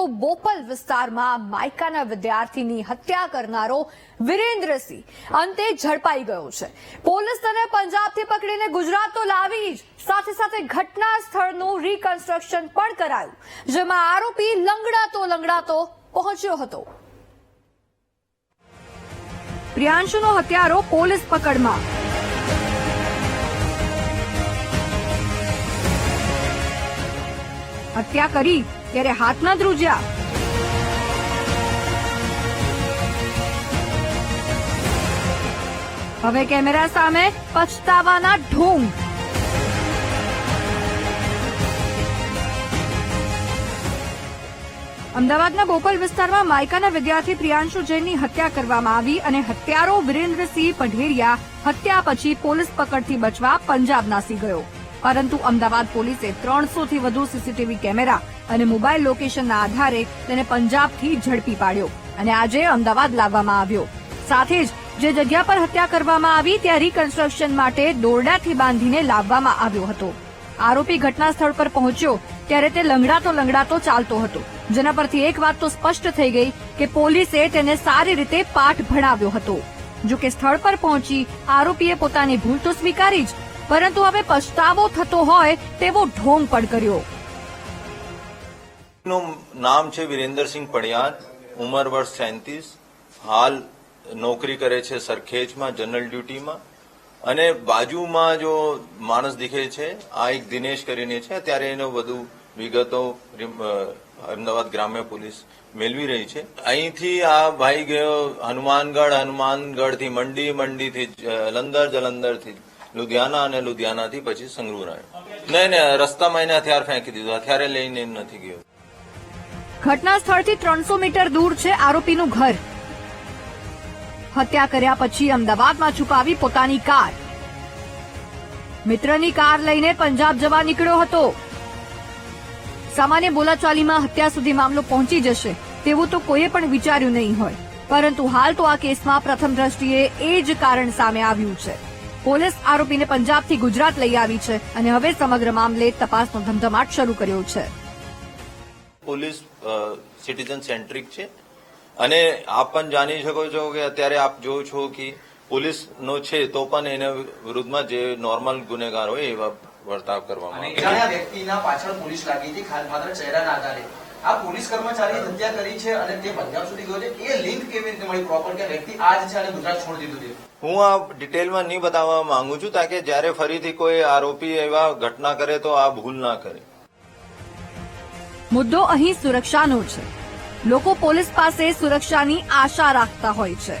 તો બોપલ વિસ્તારમાં માયકાના વિદ્યાર્થીની હત્યા કરનારો વિરેન્દ્રસિંહ અંતે ઝડપાઈ ગયો છે. પોલીસ તને પંજાબથી પકડીને ગુજરાત તો લાવી જ, સાથે સાથે ઘટના સ્થળનું રીકન્સ્ટ્રક્શન પણ કરાયું, જેમાં આરોપી લંગડાતો લંગડાતો પહોંચ્યો હતો. પ્રિયાંશુનો હત્યારો પોલીસ પકડમાં. હત્યા કરી ત્યારે હાથ ન ધ્રુજ્યા હવે કેમેરા સામે પછતાવાના ઢોંગ. અમદાવાદના બોપલ વિસ્તારમાં માયકાના વિદ્યાર્થી પ્રિયાંશુ જૈનની હત્યા કરવામાં આવી અને હત્યારો વિરેન્દ્રસિંહ પઢેરિયા હત્યા પછી પોલીસ પકડથી બચવા પંજાબ નાસી ગયો. પરંતુ અમદાવાદ પોલીસે ત્રણસોથી વધુ સીસીટીવી કેમેરા અને મોબાઈલ લોકેશનના આધારે તેને પંજાબથી ઝડપી પાડ્યો અને આજે અમદાવાદ લાવવામાં આવ્યો. સાથે જ જે જગ્યા પર હત્યા કરવામાં આવી ત્યાં રીકન્સ્ટ્રક્શન માટે દોરડાથી બાંધીને લાવવામાં આવ્યો હતો. આરોપી ઘટના સ્થળ પર પહોંચ્યો ત્યારે તે લંગડાતો લંગડાતો ચાલતો હતો. જેના પરથી એક વાત તો સ્પષ્ટ થઈ ગઈ કે પોલીસે તેને સારી રીતે પાઠ ભણાવ્યો હતો. જો કે સ્થળ પર પહોંચી આરોપીએ પોતાની ભૂલ તો સ્વીકારી જ પરંતુ હવે પછતાવો થતો હોય તેવો ઢોંગ પણ કર્યો નું નામ છે વિરેન્દ્રસિંહ પડિયાર, ઉંમર વર્ષ સેન્તીસ. હાલ નોકરી કરે છે સરખેજમાં, જનરલ ડ્યુટીમાં. અને બાજુમાં જો માણસ દીખે છે, આ એક દિનેશ કરીને છે, ત્યારે એનો વધુ વિગતો અમદાવાદ ગ્રામ્ય પોલીસ મેળવી રહી છે. અહીંથી આ ભાઈ ગયો હનુમાનગઢ, હનુમાનગઢથી મંડી, મંડીથી જલંધર જલંધરથી લુધિયાના અને લુધિયાનાથી પછી સંગરૂર આવ્યો નહીં નહીં, રસ્તામાં એને હથિયાર ફેંકી દીધું. હથિયારે લઈને નથી ગયો. ઘટના સ્થળથી ત્રણસો મીટર દૂર છે આરોપીનું ઘર. હત્યા કર્યા પછી અમદાવાદમાં છુપાવી પોતાની કાર. મિત્રની કાર લઈને પંજાબ જવા નીકળ્યો હતો. સામાન્ય બોલાચાલીમાં હત્યા સુધી મામલો પહોંચી જશે તેવું તો કોઈએ પણ વિચાર્યું નહીં હોય. પરંતુ હાલ તો આ કેસમાં પ્રથમ દ્રષ્ટિએ એ જ કારણ સામે આવ્યું છે. પોલીસ આરોપીને પંજાબથી ગુજરાત લઈ આવી છે અને હવે સમગ્ર મામલે તપાસનો ધમધમાટ શરૂ કર્યો છે. પોલીસ સિટીઝન સેન્ટ્રિક છે. અને આપ પણ જાણી શકો છો કે અત્યારે આપ જો છો કે પોલીસનો છે તો પણ એના વિરુદ્ધમાં જે નોર્મલ ગુનેગાર હોય એવા વર્તાવ કરવામાં અને આવે જાણે આ પોલીસ કર્મચારી હત્યા કરી છે અને તે પંજાબ સુધી ગયો છે. એ લિંક કેવી રીતે મળી? પ્રોપર કે વ્યક્તિ આજ છે અને ગુજરાત છોડી દીધું છે? હું આ ડિટેલમાં નહીં બતાવવા માંગુ છું તાકે જ્યારે ફરીથી કોઈ આરોપી એવા ઘટના કરે તો આ ભૂલ ના કરે. મુદ્દો અહીં સુરક્ષાનો છે. લોકો પોલીસ પાસે સુરક્ષાની આશા રાખતા હોય છે.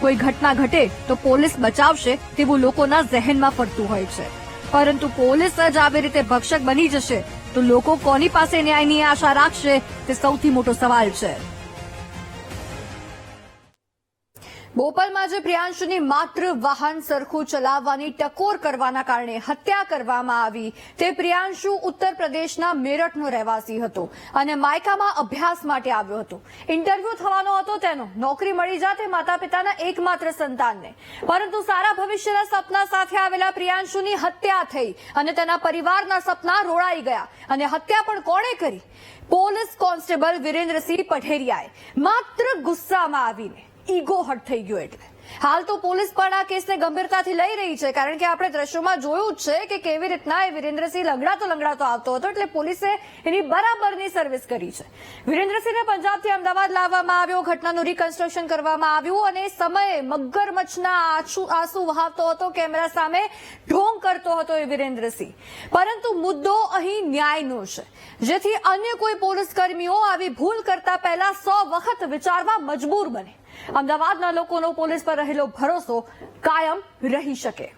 કોઈ ઘટના ઘટે તો પોલીસ બચાવશે તેવું લોકોના ઝહેનમાં ફરતું હોય છે. પરંતુ પોલીસ જ આવી રીતે ભક્ષક બની જશે તો લોકો કોની પાસે ન્યાયની આશા રાખશે તે સૌથી મોટો સવાલ છે. બોપલમાં જે પ્રિયાંશુની માત્ર વાહન સરખું ચલાવવાની ટકોર કરવાના કારણે હત્યા કરવામાં આવી. તે પ્રિયાંશુ ઉત્તર પ્રદેશના મેરઠનો રહેવાસી હતો અને માયકામાં અભ્યાસ માટે આવ્યો હતો. ઇન્ટરવ્યુ થવાનો હતો તેનો. નોકરી મળી જાતે માતા પિતાના એકમાત્ર સંતાનને. પરંતુ સારા ભવિષ્યના સપના સાથે આવેલા પ્રિયાંશુની હત્યા થઈ અને તેના પરિવારના સપના રોળાઈ ગયા. અને હત્યા પણ કોણે કરી? પોલીસ કોન્સ્ટેબલ વિરેન્દ્રસિંહ પઠેરિયાએ માત્ર ગુસ્સામાં આવીને ઈગો હટ થઈ ગયો એટલે. હાલ તો પોલીસ પણ આ કેસને ગંભીરતાથી લઈ રહી છે, કારણ કે આપણે દ્રશ્યોમાં જોયું જ છે કે કેવી રીતના એ વિરેન્દ્રસિંહ લંગડાતો લંગડાતો આવતો હતો એટલે પોલીસે એની બરાબરની સર્વિસ કરી છે. વિરેન્દ્રસિંહને પંજાબથી અમદાવાદ લાવવામાં આવ્યો, ઘટનાનું રિકન્સ્ટ્રક્શન કરવામાં આવ્યું અને સમયે મગરમચ્છના આંસુ આંસુ વહાવતો હતો, કેમેરા સામે ઢોંગ કરતો હતો એ વિરેન્દ્રસિંહ. પરંતુ મુદ્દો અહીં ન્યાયનો છે. જેથી અન્ય કોઈ પોલીસ કર્મીઓ આવી ભૂલ કરતા પહેલા સો વખત વિચારવા મજબૂર બને. અમદાવાદના લોકોનો પોલીસ પર રહેલો ભરોસો કાયમ રહી શકે.